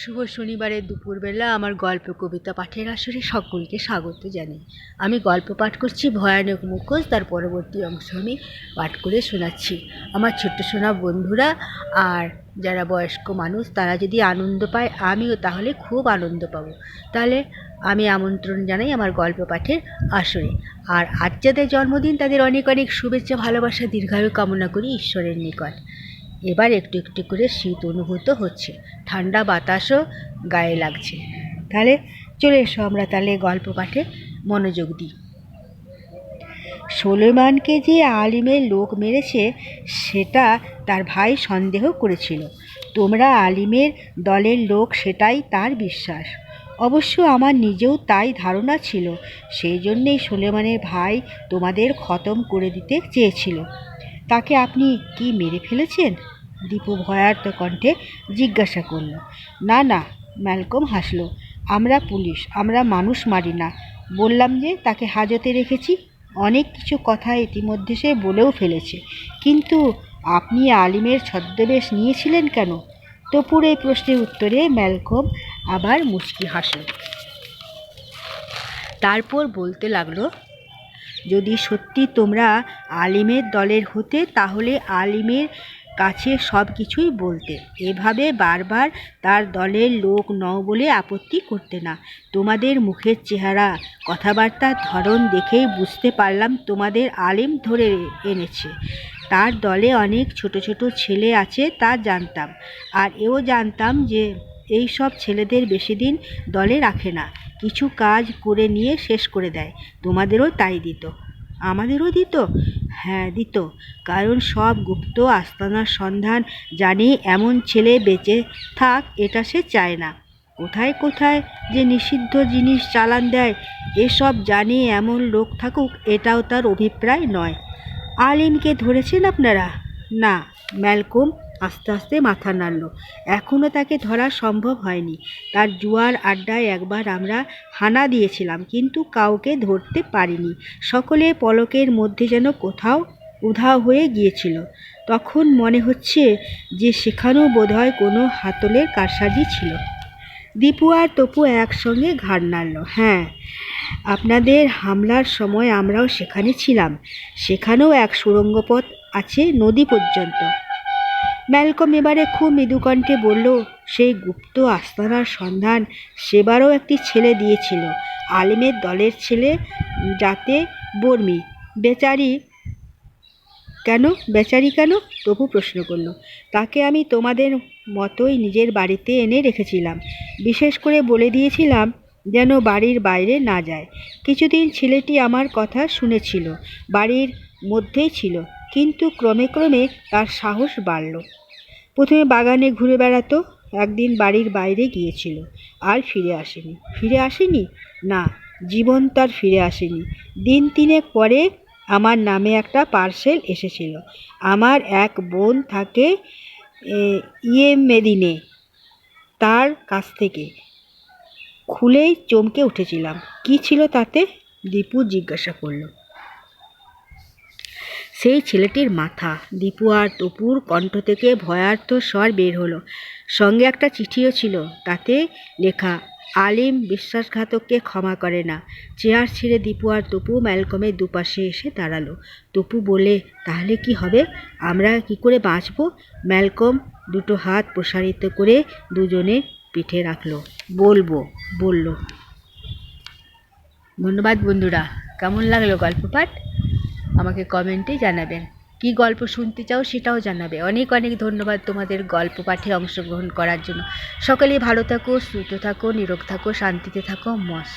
শুভ শনিবারের দুপুরবেলা আমার গল্প কবিতা পাঠের আসরে সকলকে স্বাগত জানাই। আমি গল্প পাঠ করছি, ভয়ানক মুখোশ, তার পরবর্তী অংশ আমি পাঠ করে শোনাচ্ছি। আমার ছোট্ট সোনা বন্ধুরা আর যারা বয়স্ক মানুষ, তারা যদি আনন্দ পায়, আমিও তাহলে খুব আনন্দ পাবো। তাহলে আমি আমন্ত্রণ জানাই আমার গল্প পাঠের আসরে। আর আজ যাদের জন্মদিন, তাদের অনেক অনেক শুভেচ্ছা, ভালোবাসা, দীর্ঘায়ু কামনা করি ঈশ্বরের নিকট। এবার একটু একটু করে শীত অনুভূত হচ্ছে। ঠান্ডা বাতাসও গায়ে লাগছে। তাহলে চলে এসো আমরা তাহলে গল্প পাঠে মনোযোগ দিই। সোলেমানকে যে আলিমের লোক মেরেছে, সেটা তার ভাই সন্দেহ করেছিল। তোমরা আলিমের দলের লোক, সেটাই তার বিশ্বাস। অবশ্য আমার নিজেও তাই ধারণা ছিল। সেই জন্যেই সোলেমানের ভাই তোমাদের খতম করে দিতে চেয়েছিল। তাকে আপনি কি মেরে ফেলেছেন? দীপু ভয়ার্ত কণ্ঠে জিজ্ঞাসা করল। না না, ম্যালকম হাসলো। আমরা পুলিশ, আমরা মানুষ মারি না। বললাম যে, তাকে হাজতে রেখেছি। অনেক কিছু কথা ইতিমধ্যে সে বলেও ফেলেছে। কিন্তু আপনি আলিমের ছদ্মবেশ নিয়েছিলেন কেন? তপুর এই প্রশ্নের উত্তরে ম্যালকম আবার মুচকি হাসল। তারপর বলতে লাগল যদি সত্যি তোমরা আলিমের দলের হতে, তাহলে আলিমের কাছে সব কিছুই বলতে। এভাবে বারবার তার দলের লোক নও বলে আপত্তি করতে না। তোমাদের মুখের চেহারা কথাবার্তার ধরন দেখেই বুঝতে পারলাম তোমাদের আলিম ধরে এনেছে। তার দলে অনেক ছোট ছোট ছেলে আছে তা জানতাম। আর এও জানতাম যে এই সব ছেলেদের বেশি দিন দলে রাখে না। কিছু কাজ করে নিয়ে শেষ করে দেয়। তোমাদেরও তাই দিত। আমাদেরও দিত? হ্যাঁ দিত। কারণ সব গুপ্ত আস্তানার সন্ধান জানি এমন ছেলে বেঁচে থাক এটা সে চায় না। কোথায় কোথায় যে নিষিদ্ধ জিনিস চালান দেয়, এসব জানি এমন লোক থাকুক এটাও তার অভিপ্রায় নয়। আলিমকে ধরেছেন আপনারা? না, ম্যালকম। আস্তে আস্তে মাথা নাড়ল। এখনও তাকে ধরা সম্ভব হয়নি। তার জুয়ার আড্ডায় একবার আমরা হানা দিয়েছিলাম, কিন্তু কাউকে ধরতে পারিনি। সকলে পলকের মধ্যে যেন কোথাও উধাও হয়ে গিয়েছিল। তখন মনে হচ্ছে যে সেখানেও বোধহয় কোনো হাতলের কারসাজি ছিল। দীপু আর তপু একসঙ্গে ঘাড় নাড়ল হ্যাঁ আপনাদের হামলার সময় আমরাও সেখানে ছিলাম। সেখানেও এক সুড়ঙ্গ পথ আছে নদী পর্যন্ত। ম্যালকম এবারে খুব মৃদুকণ্ঠে বলল সেই গুপ্ত আস্তানার সন্ধান সেবারও একটি ছেলে দিয়েছিল, আলিমের দলের ছেলে যাতে বর্মি। বেচারি কেন? বেচারি কেন? তবু প্রশ্ন করল, তাকে আমি তোমাদের মতোই নিজের বাড়িতে এনে রেখেছিলাম। বিশেষ করে বলে দিয়েছিলাম যেন বাড়ির বাইরে না যায়। কিছুদিন ছেলেটি আমার কথা শুনেছিল, বাড়ির মধ্যেই ছিল। কিন্তু ক্রমে ক্রমে তার সাহস বাড়ল। প্রথমে বাগানে ঘুরে বেড়াতো, একদিন বাড়ির বাইরে গিয়েছিল, আর ফিরে আসেনি। ফিরে আসেনি? না, জীবন তার ফিরে আসেনি। দিন তিনেক পরে আমার নামে একটা পার্সেল এসেছিল। আমার এক বোন থাকে ইয়ে মেদিনে। তার কাছ থেকে। খুলেই চমকে উঠেছিলাম। কি ছিল তাতে? দীপু জিজ্ঞাসা করল। সেই ছেলেটির মাথা। দীপু আর তপুর কণ্ঠ থেকে ভয়ার্থ স্বর বের হলো। সঙ্গে একটা চিঠিও ছিল, তাতে লেখা, আলিম বিশ্বাসঘাতককে ক্ষমা করে না। চেয়ার ছেড়ে দীপু আর তপু ম্যালকমের দুপাশে এসে দাঁড়াল। তপু বলে তাহলে কি হবে? আমরা কি করে বাঁচব? ম্যালকম দুটো হাত প্রসারিত করে দুজনে পিঠে রাখল। বলব, বলল। ধন্যবাদ বন্ধুরা। কেমন লাগল গল্প পাঠ? আমাকে কমেন্টে জানাবেন। কি গল্প শুনতে চাও সেটাও জানাবে। অনেক অনেক ধন্যবাদ তোমাদের গল্প পাঠে অংশগ্রহণ করার জন্য। সকলেই ভালো থাকো, সুস্থ থাকো, নিরোগ থাকো, শান্তিতে থাকো মস